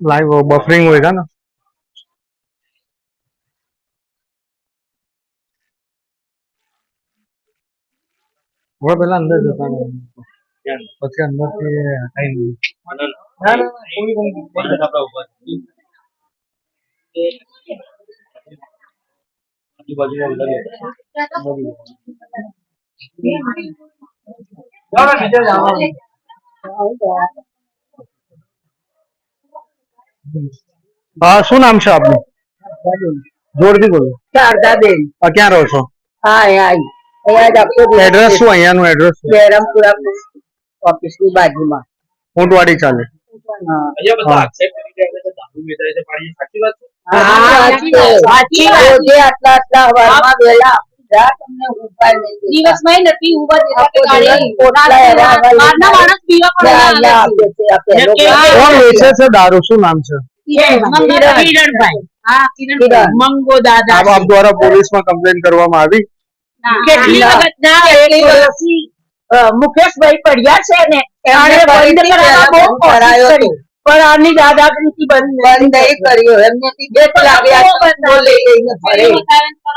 Live वो buffering होएगा ना थोड़ा पहला अंदर जाता है उसके अंदर से हटाई नहीं હા શું નામ છે આપનું? જોરથી બોલો. શારદાબેન. ક્યાં રહો છો? હા અહીંયા એડ્રેસ શું અહીંયાનું એડ્રેસ બહેરામપુરા ઓફિસની બાજુમાં. ઊંટવાડી ચાલે. હા. સાચી વાત છે? હા, સાચી વાત. સાચી આટલા આટલા વારમાં વહેલા તમને દિવસમાં નથી ઊભા દેતા છે, દારૂ? શું નામ છે. મંગો દાદા. આપ આપ દ્વારા પોલીસમાં કમ્પ્લેન કરવામાં આવી? કેટલી. વખત ના એટલી વર્ષથી મુકેશભાઈ પડ્યા છે ને એમણે બંધ કરાયો પણ આની દાદાગીરી બંધ બંધ કર્યો એમને બીક લાગે આ ચપ્પો લઈ લઈને ફરે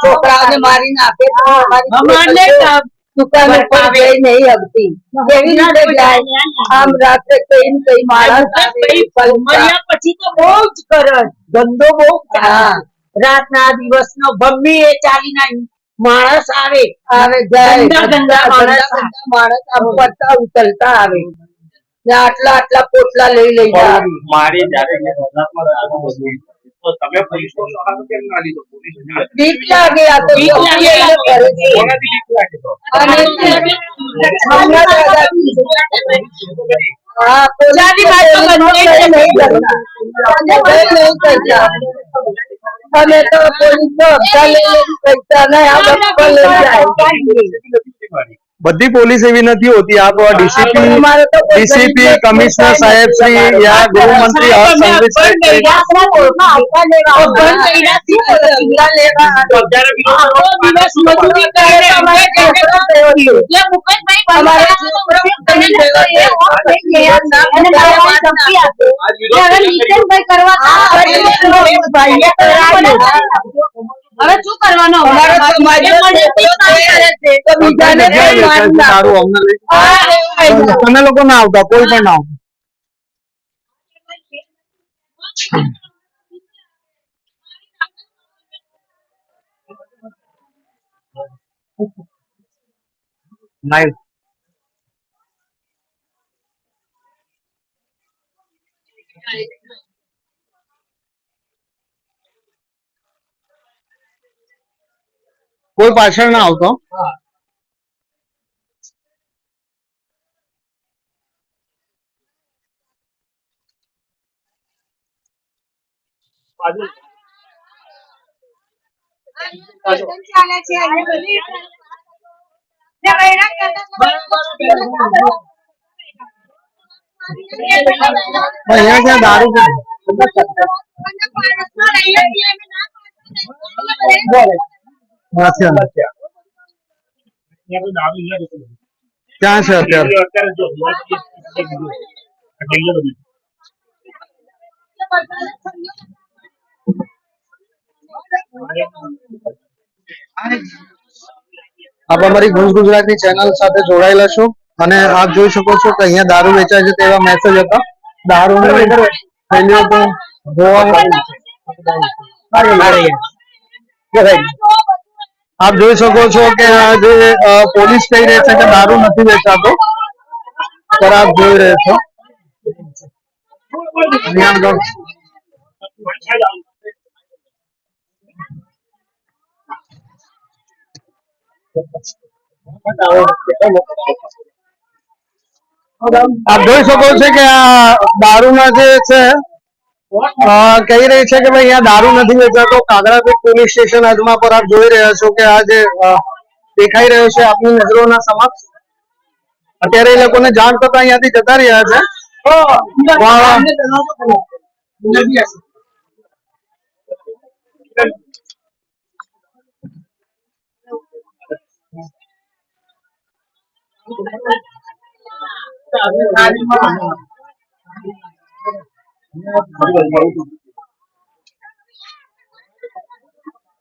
છોકરાઓને મારી નાખે તો અમારને દુકાન ઉપર જઈ નહીં હગતી કેવી રીતે જાય? આમ રાત્રે કઈ ને કઈ માણસ આવે, પછી તો બહુ જ કરજ ધંધો બહુ હા. રાતના દિવસનો ગમે એ ચાલીને માણસ આવે. આવે જાય. માણસ. ઉતરતા આવે. ને આટલા આટલા પોટલા લઈ લઈ જાય પણ મારી જયારે મેં નવરાત્રમાં દારૂ બધું તો તમે પોલીસનો સહારો કેમ ના લીધો પોલીસ બીક લાગે આ તો બીક લાગે આ તો. કરે છે. કોનાથી બીક લાગે તો અને હમણાં દાદાજી હા, જાતિ વાત તો પોલીસ બંને નહીં જ કરતા. કંઈ નહીં કરતા. અમે તો પોલીસ નો હપ્તા લઈ લઈને પૈસા નહીં આ બધા લઈ જાય બધી પોલીસ એવી નથી હોતી આપ ડીસીપી અમારે તો કોઈ ડીસીપી ગરીબ કમિશનર સાહેબ શ્રી યા ગૃહમંત્રી હર્ષ સંઘવી સાહેબ ધંધા લેવા જ્યારે બી આખો દિવસ મજૂરી કરે અમારે એટલે મુકેશભાઈ અમારે બંધ કરાવો હવે શું કરવાનો. તમે લોકો ના આવતા કોઈ પણ ના આવતા. લાઈવ કોઈ પાછળ ના આવતો. દારૂ? નથી અંદર. અહીંયા કોઈ દારૂ નહીં રહેતો. ક્યાં છે અત્યારે અત્યારે જો આ જગ્યા બધી. આપ અમારી ગુંજ ગુજરાતની ચેનલ સાથે જોડાયેલા છો અને આપ જોઈ શકો છો કે અહીંયા દારૂ વેચાય છે તેવા મેસેજ હતા દારૂ થેલીઓ તો જોવા આપ જોઈ શકો છો કે આ જે અ, પોલીસ કહી રહી છે કે દારૂ નથી વેચાતો પર આપ જોઈ રહ્યા છો અહીંયા આગળ આપ જોઈ શકો છો કે આ દારૂના જે છે અ, કહી રહી છે કે ભાઈ અહીંયા દારૂ નથી વેચાતો. કાગરાપેટ પોલીસ સ્ટેશન હદમાં પર આપ જોઈ રહ્યા છો કે આ જે દેખાઈ રહ્યો છે આપની નજરોના સમક્ષ. અત્યારે એ લોકોને જાણ થતા અહીંયાથી જતા રહ્યા છે.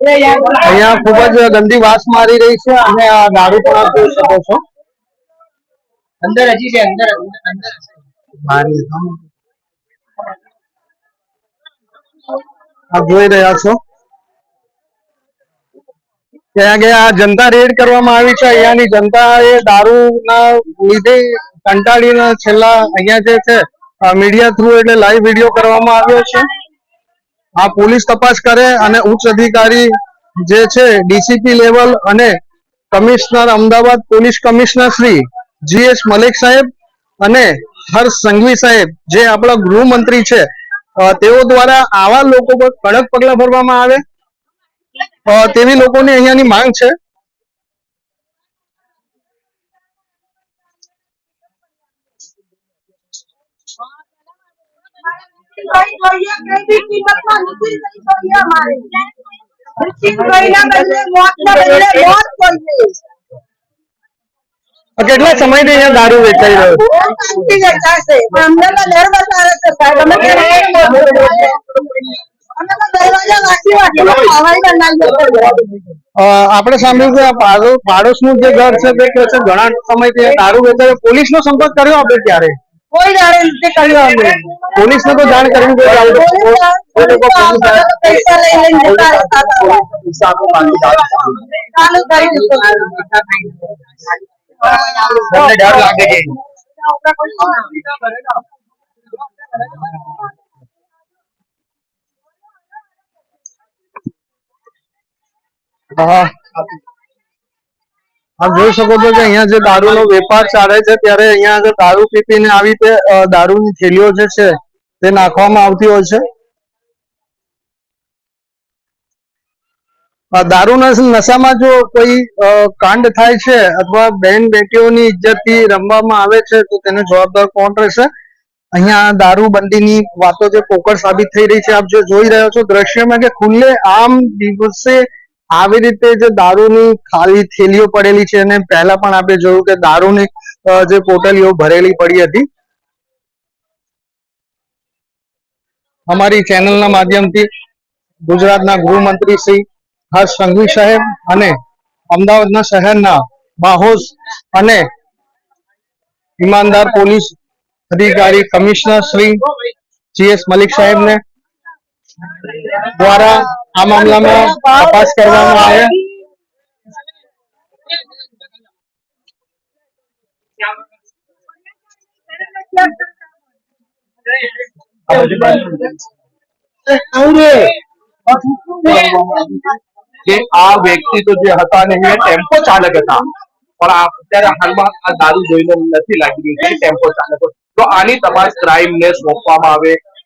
અહીંયા ખૂબ જ ગંદી વાસ મારી રહી છે અને આ દારૂ પણ આપ જોઈ શકો છો. અંદર હજી છે અંદર અંદર. આપ જોઈ રહ્યા છો. ત્યાં ગયા જનતા રેડ કરવામાં આવી છે. અહીંયાની જનતા એ દારૂના લીધે કંટાળીને છેલ્લા અહીંયા જે છે મીડિયા થ્રુ એટલે લાઈવ વીડિયો કરવામાં આવ્યો છે. આ પોલીસ તપાસ કરે અને ઉચ્ચ અધિકારી જે છે ડીસીપી લેવલ અને commissioner, Ahmedabad police commissioner Shri G S Malek સાહેબ અને હર્ષ સંઘવી સાહેબ, જે આપણા ગૃહમંત્રી છે તેઓ દ્વારા આવા લોકો પર કડક પગલા ભરવામાં આવે. તેવી લોકોની અહીંયાની માંગ છે અ, કેટલા સમયથી અહીંયા દારૂ વેચાઈ રહ્યો છે અમને તો દર બતાવે છે સાહેબ અમે તો અમે તો દરવાજા સમયથી ખાવાય દારૂ વેચાઈ રહ્યો આપણે સાંભળ્યું કે પાડોશ પાડો- પાડોશનું જે ઘર છે તે ઘણા સમયથી અહીંયા દારૂ વેચાયો પોલીસ નો સંપર્ક કર્યો આપણે ત્યારે? કોઈ જાણે રીતે કર્યો અમે પોલીસ ને તો જાણ કરવી. પૈસા લઈ લઈને જતા રહેતા ડર લાગે છે? હા. આપ જોઈ શકો છો કે અહીંયા જે દારૂનો વેપાર ચાલે છે, ત્યારે અહીંયા આગળ દારૂ પી ને આવી રીતે દારૂ દારૂની થેલીઓ જે છે, તે નાખવામાં આવતી હોય છે. દારૂના નશામાં જો કોઈ કાંડ થાય છે અથવા બેન બેટીઓની ઇજ્જતથી રમવામાં આવે છે, તો તેને જવાબદાર કોણ રહેશે? અહીંયા દારૂબંધીની વાતો જે પોકળ સાબિત થઈ રહી છે, આપ જે જોઈ રહ્યા છો દ્રશ્યમાં કે ખુલ્લે આમ દિવસે આવી રીતે જે દારૂની ખાલી થેલીઓ પડેલી છે અને પહેલા પણ આપણે જોયું કે દારૂની જે પોટલીઓ ભરેલી પડી હતી. અમારી ચેનલના માધ્યમથી ગુજરાતના ગૃહમંત્રી શ્રી હર્ષ સંઘવી સાહેબ અને અમદાવાદના શહેરના બાહોશ અને ઈમાનદાર પોલીસ અધિકારી કમિશનર શ્રી જીએસ મલિક સાહેબને દ્વારા આ મામલામાં તપાસ કરવામાં આવે જે આ વ્યક્તિ તો જે હતા ને એ ટેમ્પો ચાલક હતા પણ આ અત્યારે હાલમાં આ દારૂ જોઈને નથી લાગી રહ્યું કે ટેમ્પો ચાલકો તો આની તપાસ ક્રાઇમ ને સોંપવામાં આવે